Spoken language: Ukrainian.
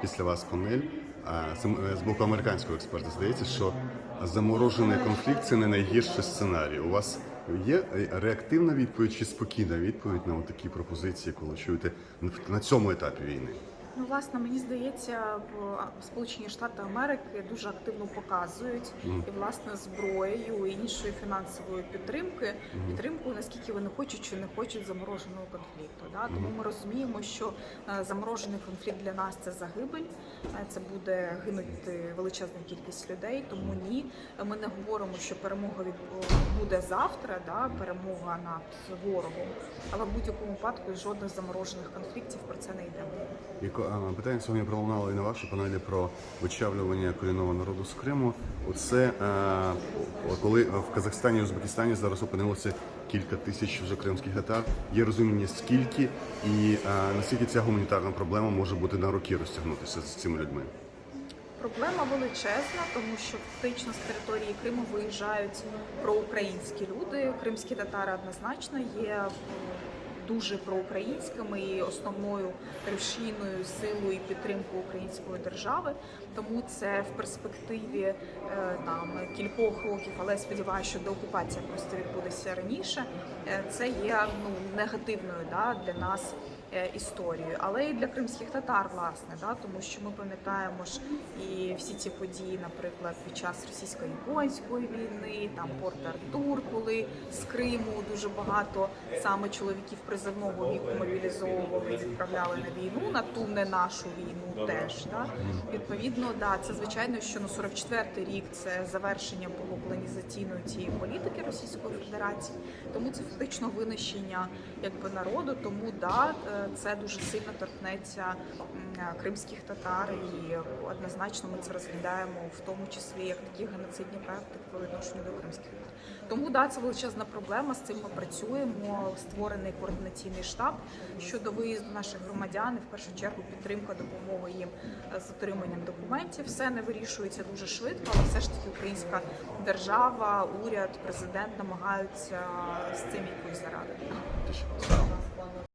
після вас панель. Е, з боку американського експерта здається, що заморожений конфлікт це не найгірший сценарій. У вас є е, реактивна відповідь чи спокійна відповідь на такі пропозиції, коли чуєте на цьому етапі війни? Ну, власне, мені здається, в Сполучені Штати Америки дуже активно показують і власне зброєю і іншою фінансовою підтримки, підтримкою, наскільки вони хочуть чи не хочуть замороженого конфлікту. Да? Тому ми розуміємо, що е, заморожений конфлікт для нас це загибель, е, це буде гинути величезна кількість людей. Тому ні, ми не говоримо, що перемога від буде завтра, да? перемога над ворогом, але в будь-якому випадку жодних заморожених конфліктів про це не йде. А, питання сьогодні пролунало і на вашій панелі про вичавлювання корінного народу з Криму. Оце е, коли в Казахстані і Узбекистані зараз опинилося кілька тисяч вже кримських татар. Є розуміння скільки і е, наскільки ця гуманітарна проблема може бути на роки розтягнутися з цими людьми. Проблема величезна, тому що фактично з території Криму виїжджають проукраїнські люди. Кримські татари однозначно є дуже проукраїнськими і основною рушійною силою і підтримкою української держави. Тому це в перспективі е, там кількох років, але сподіваюся, що деокупація просто відбудеться раніше. е, Це є ну негативною да, для нас е, історією, але і для кримських татар, власне, да, тому що ми пам'ятаємо ж і всі ці події, наприклад, під час російсько-японської війни, там Порт Артур, коли з Криму дуже багато саме чоловіків призовного віку мобілізовували і відправляли на війну, на ту не нашу війну теж. Да. Відповідно, да, це звичайно, що ну 44-й рік це завершення було колонізаційної цієї політики Російської Федерації, тому це фактично винищення якби народу. Тому да, е, це дуже сильно торкнеться е, кримських татар, і однозначно ми це розглядаємо в тому числі як такі геноцидні практики по відношенню до кримських татар. Тому да, це величезна проблема. З цим ми працюємо. Створений координаційний штаб щодо виїзду наших громадян. І в першу чергу підтримка допомоги їм е, з отриманням документів. Все не вирішується дуже швидко, але все ж таки українська держава, уряд, президент намагаються з цим якось зарадити.